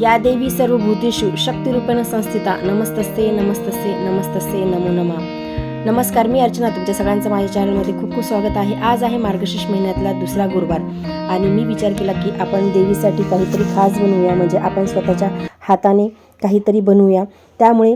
या देवी सर्व भूतेषु शक्तिरूपेण संस्थिता. नमस्तस्ते नमस्तस्ते नमस्तस्ते नमो नमा. नमस्कार मी अर्चना. तुमच्या सगळ्यांचं माझ्या चॅनलमध्ये खूप खूप स्वागत आहे. आज आहे मार्गशीर्ष महिन्यातला दुसरा गुरुवार. आणि मी विचार केला की आपण देवीसाठी काहीतरी खास बनवूया. म्हणजे आपण स्वतःच्या हाताने काहीतरी बनवूया. त्यामुळे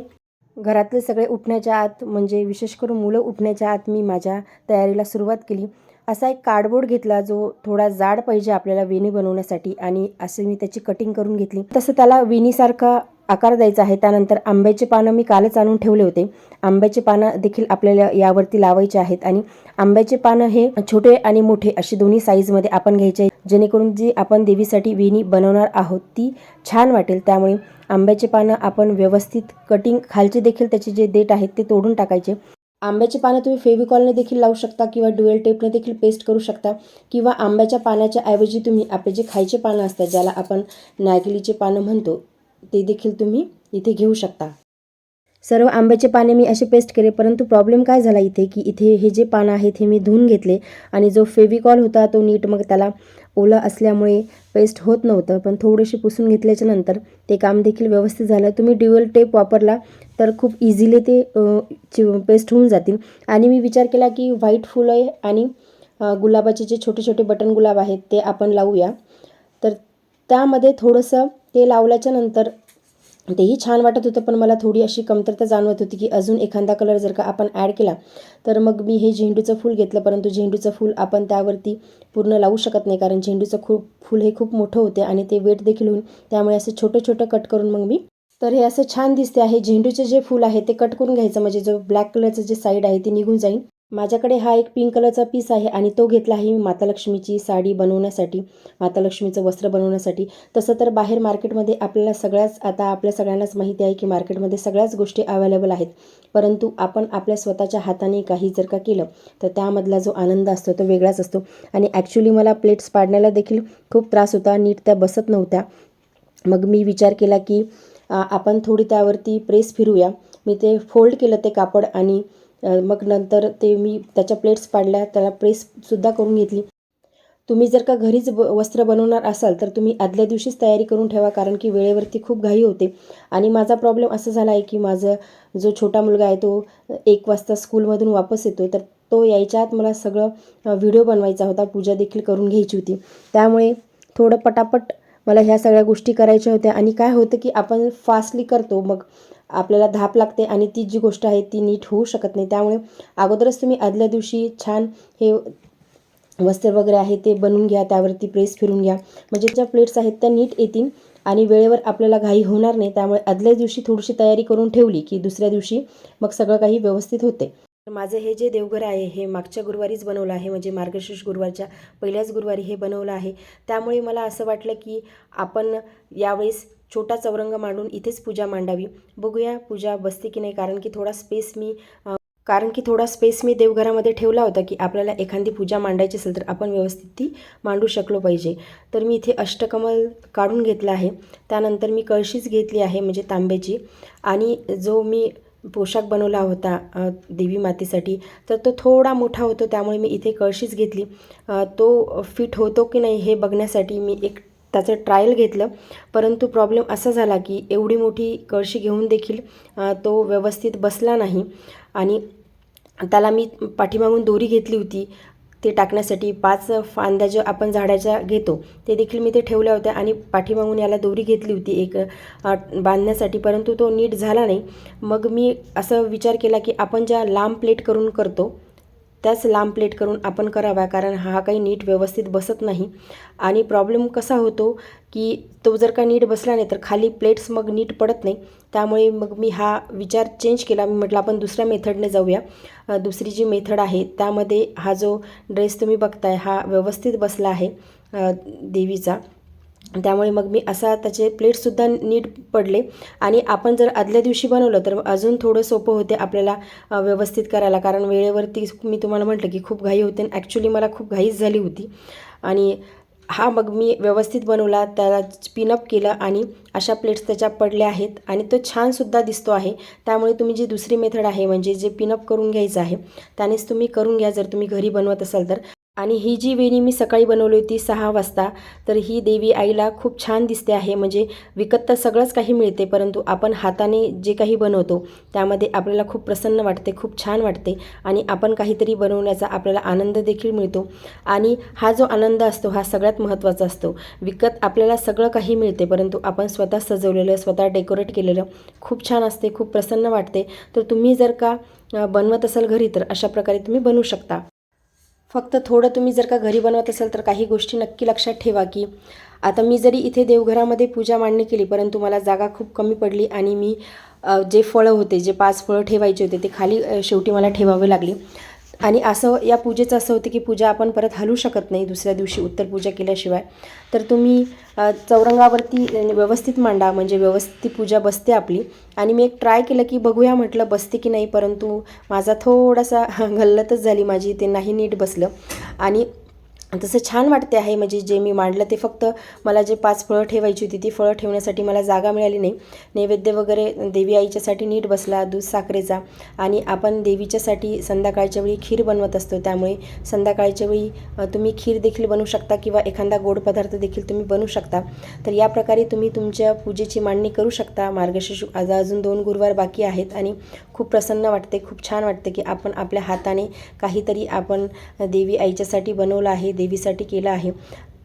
घरातले सगळे उठण्याच्या आत म्हणजे विशेष करून मुलं उठण्याच्या आत मी माझ्या तयारीला सुरुवात केली. असा एक कार्डबोर्ड घेतला जो थोडा जाड पाहिजे आपल्याला वेणी बनवण्यासाठी आणि असे मी त्याची कटिंग करून घेतली. तसं त्याला वेणीसारखा आकार द्यायचा आहे. त्यानंतर आंब्याचे पानं मी कालच आणून ठेवले होते. आंब्याचे पानं देखील आपल्याला यावरती लावायचे आहेत आणि आंब्याचे पानं हे छोटे आणि मोठे अशी दोन्ही साईजमध्ये आपण घ्यायचे आहे. जेणेकरून जी आपण देवीसाठी वेणी बनवणार आहोत ती छान वाटेल. त्यामुळे आंब्याचे पानं आपण व्यवस्थित कटिंग खालचे देखील त्याचे जे देठ आहेत ते तोडून टाकायचे. आंब्याची पानं तुम्ही फेविकॉलने देखील लावू शकता किंवा ड्युएल टेपने देखील पेस्ट करू शकता किंवा आंब्याच्या पाण्याच्या ऐवजी तुम्ही आपले जे खायचे पानं असतात ज्याला आपण नागलीचे पानं म्हणतो ते देखील तुम्ही इथे घेऊ शकता. सर्व आंब्याचे पाने मी असे पेस्ट केले परंतु प्रॉब्लेम काय झाला इथे की इथे हे जे पानं आहेत हे मी धुवून घेतले आणि जो फेविकॉल होता तो नीट मग त्याला ओला असल्यामुळे पेस्ट होत नव्हतं पण थोडेसे पुसून घेतल्याच्या नंतर ते काम देखील व्यवस्थित झालं. तुम्ही ड्युअल टेप वापरला तर खूप इझिली ते पेस्ट होऊन जातील. आणि मी विचार केला की व्हाईट फुलं आणि गुलाबाचे जे छोटे छोटे बटन गुलाब आहेत ते आपण लावूया. तर त्यामध्ये थोडंसं ते लावल्याच्या नंतर तेही छान वाटत होतं पण मला थोडी अशी कमतरता जाणवत होती की अजून एखादा कलर जर का आपण ॲड केला तर मग मी हे झेंडूचं फूल घेतलं परंतु झेंडूचं फूल आपण त्यावरती पूर्ण लावू शकत नाही कारण झेंडूचं खूप फूल हे खूप मोठं होते आणि ते वेट देखील होईल. त्यामुळे असं छोटं छोटं कट करून मग मी तर हे असं छान दिसते आहे. झेंडूचे जे फूल आहे ते कट करून घ्यायचं. म्हणजे जो ब्लॅक कलरचं जे साईड आहे ते निघून जाईल. माझ्याकडे हा एक पिंक कलरचा पीस आहे आणि तो घेतला आहे मी माता लक्ष्मीची साडी बनवण्यासाठी माता लक्ष्मीचं वस्त्र बनवण्यासाठी. तसं तर बाहेर मार्केटमध्ये आपल्याला सगळ्याच आता आपल्या सगळ्यांनाच माहिती आहे की मार्केटमध्ये सगळ्याच गोष्टी अवेलेबल आहेत. परंतु आपण आपल्या स्वतःच्या हाताने काही जर का केलं तर त्यामधला जो आनंद असतो तो वेगळाच असतो. आणि ॲक्च्युली मला प्लेट्स पाडण्याला देखील खूप त्रास होता. नीट त्या बसत नव्हत्या. मग मी विचार केला की आपण थोडी त्यावरती प्रेस फिरूया. मी ते फोल्ड केलं ते कापड आणि मग नंतर ते मी त्याच्या प्लेट्स पाडल्या त्याला प्रेससुद्धा करून घेतली. तुम्ही जर का घरीच ब वस्त्र बनवणार असाल तर तुम्ही आदल्या दिवशीच तयारी करून ठेवा कारण की वेळेवरती खूप घाई होते. आणि माझा प्रॉब्लेम असा झाला आहे की माझा जो छोटा मुलगा आहे तो एक वाजता स्कूलमधून वापस येतो तर तो यायच्या आत मला सगळं व्हिडिओ बनवायचा होता पूजा देखील करून घ्यायची होती. त्यामुळे थोडं पटापट मला ह्या सगळ्या गोष्टी करायच्या होत्या. आणि काय होतं की आपण फास्टली करतो मग आपल्याला धाप लागते आणि ती जी गोष्ट आहे ती नीट होऊ शकत नाही. त्यामुळे अगोदरच तुम्ही आदल्या दिवशी छान हे वस्त्र वगैरे आहे ते बनवून घ्या त्यावरती प्रेस फिरून घ्या. म्हणजे ज्या प्लेट्स आहेत त्या नीट येतील आणि वेळेवर आपल्याला घाई होणार नाही. त्यामुळे आदल्या दिवशी थोडीशी तयारी करून ठेवली की दुसऱ्या दिवशी मग सगळं काही व्यवस्थित होते तर माझं हे जे देवघर आहे हे मागच्या गुरुवारीच बनवलं आहे. म्हणजे मार्गशीर्ष गुरुवारच्या पहिल्याच गुरुवारी हे बनवलं आहे. त्यामुळे मला असं वाटलं की आपण यावेळेस छोटा चौरंग मांडून इथेच पूजा मांडावी. बघूया पूजा बसते की नाही. कारण की थोडा स्पेस मी कारण की थोडा स्पेस मी देवघरामध्ये ठेवला होता की आपल्याला एखादी पूजा मांडायची असेल तर आपण व्यवस्थित ती मांडू शकलो पाहिजे. तर मी इथे अष्टकमल काढून घेतलं आहे. त्यानंतर मी कळशीच घेतली आहे म्हणजे तांब्याची. आणि जो मी पोशाख बनवला होता देवी मातेसाठी. तर तो थोडा मोठा होतो त्यामुळे मी इथे कळशीच घेतली. तो फिट होतो की नाही हे बघण्यासाठी मी एक त्याचं ट्रायल घेतलं. परंतु प्रॉब्लेम असा झाला की एवढी मोठी कळशी घेऊन देखील तो व्यवस्थित बसला नाही. आणि त्याला मी पाठीमागून दोरी घेतली होती. ते टाकण्यासाठी पाच फांद्या ज्या आपण झाडाच्या घेतो ते देखील मी ते ठेवल्या होत्या आणि पाठीमागून याला दोरी घेतली होती एक बांधण्यासाठी परंतु तो नीट झाला नाही. मग मी असं विचार केला की आपण ज्या लांब प्लेट करून करतो त्याच लांब प्लेट करून आपण कराव्या कारण हा काही नीट व्यवस्थित बसत नाही. आणि प्रॉब्लेम कसा होतो की तो जर का नीट बसला नाही तर खाली प्लेट्स मग नीट पडत नाही. त्यामुळे मग मी हा विचार चेंज केला. मी म्हटलं आपण दुसऱ्या मेथडने जाऊया. दुसरी जी मेथड आहे त्यामध्ये हा जो ड्रेस तुम्ही बघताय हा व्यवस्थित बसला आहे देवीचा. त्यामुळे मग मी असा त्याचे प्लेट्ससुद्धा नीट पडले. आणि आपण जर आदल्या दिवशी बनवलं तर अजून थोडं सोपं होते आपल्याला व्यवस्थित करायला. कारण वेळेवरती मी तुम्हाला म्हटलं की खूप घाई होते ॲक्च्युली मला खूप घाईच झाली होती. आणि हा मग मी व्यवस्थित बनवला त्याला पिनअप केलं आणि अशा प्लेट्स त्याच्या पडल्या आहेत. आणि तो छानसुद्धा दिसतो आहे. त्यामुळे तुम्ही जी दुसरी मेथड आहे म्हणजे जे पिनअप करून घ्यायचं आहे त्यानेच तुम्ही करून घ्या जर तुम्ही घरी बनवत असाल तर. आणि ही जी वेणी मी सकाळी बनवली होती सहा वाजता तर ही देवी आईला खूप छान दिसते आहे. म्हणजे विकत तर सगळंच काही मिळते परंतु आपण हाताने जे काही बनवतो त्यामध्ये आपल्याला खूप प्रसन्न वाटते खूप छान वाटते आणि आपण काहीतरी बनवण्याचा आपल्याला आनंद देखील मिळतो. आणि हा जो आनंद असतो हा सगळ्यात महत्त्वाचा असतो. विकत आपल्याला सगळं काही मिळते परंतु आपण स्वतः सजवलेलं स्वतः डेकोरेट केलेलं खूप छान असते खूप प्रसन्न वाटते. तर तुम्ही जर का बनवत असाल घरी तर अशा प्रकारे तुम्ही बनवू शकता. फक्त थोडं तुम्ही जर का घरी बनवत असाल तर काही गोष्टी नक्की लक्षात ठेवा की आता मी जरी इथे देवघरामध्ये पूजा मांडणी केली परंतु मला जागा खूप कमी पडली आणि मी जे फळं होते जे पाच फळं ठेवायचे होते ते खाली शेवटी मला ठेवावे लागले. आणि असं या पूजेचं असं होतं की पूजा आपण परत हलू शकत नाही दुसऱ्या दिवशी उत्तर पूजा केल्याशिवाय. तर तुम्ही चौरंगावरती व्यवस्थित मांडा म्हणजे व्यवस्थित ती पूजा बसते आपली. आणि मी एक ट्राय केलं की बघूया म्हटलं बसते की नाही परंतु माझा थोडासा गल्लतच झाली माझी ते नाही नीट बसलं. आणि तसं छान वाटते आहे. म्हणजे जे मी मांडलं ते फक्त मला जे पाच फळं ठेवायची होती ती फळं ठेवण्यासाठी मला जागा मिळाली नाही. नैवेद्य वगैरे देवी आईच्यासाठी नीट बसला दूध साखरेचा आणि आपण देवीच्यासाठी संध्याकाळच्या वेळी खीर बनवत असतो. त्यामुळे संध्याकाळच्या वेळी तुम्ही खीर देखील बनवू शकता किंवा एखादा गोड पदार्थ देखील तुम्ही बनवू शकता. तर या प्रकारे तुम्ही तुमच्या पूजेची मांडणी करू शकता. मार्गशीर्ष आज अजून दोन गुरुवार बाकी आहेत आणि खूप प्रसन्न वाटते खूप छान वाटते की आपण आपल्या हाताने काहीतरी आपण देवी आईच्यासाठी बनवलं आहे देवीसाठी केलं आहे.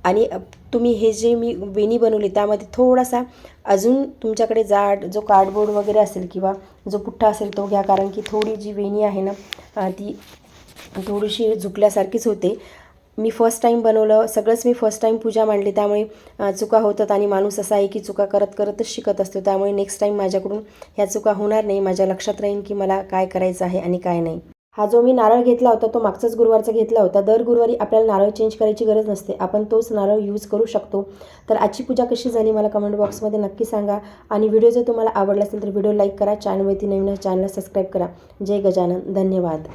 आणि तुम्ही हे जे मी वेणी बनवली त्यामध्ये थोडासा अजून तुमच्याकडे जाड जो कार्डबोर्ड वगैरे असेल किंवा जो पुठ्ठा असेल तो घ्या. कारण की थोडी जी वेणी आहे ना ती थोडीशी झुकल्यासारखीच होते. मी फर्स्ट टाईम बनवलं सगळंच मी फर्स्ट टाईम पूजा मांडली. त्यामुळे चुका होतात आणि माणूस असा आहे की चुका करत करतच शिकत असतो. त्यामुळे नेक्स्ट टाईम माझ्याकडून ह्या चुका होणार नाही. माझ्या लक्षात राहील की मला काय करायचं आहे आणि काय नाही. हा जो मी नारळ घेतला होता तो मागचाच गुरुवारचा घेतला होता. दर गुरुवारी आपल्याला नारळ चेंज करायची गरज नसते. आपण तोच नारळ यूज करू शकतो. तर आजची पूजा कशी झाली मला कमेंट बॉक्समध्ये नक्की सांगा. आणि व्हिडिओ जर तुम्हाला आवडला असेल तर व्हिडिओ लाईक करा. चॅनलवरती नवीन चॅनलला सबस्क्राईब करा. जय गजानन. धन्यवाद.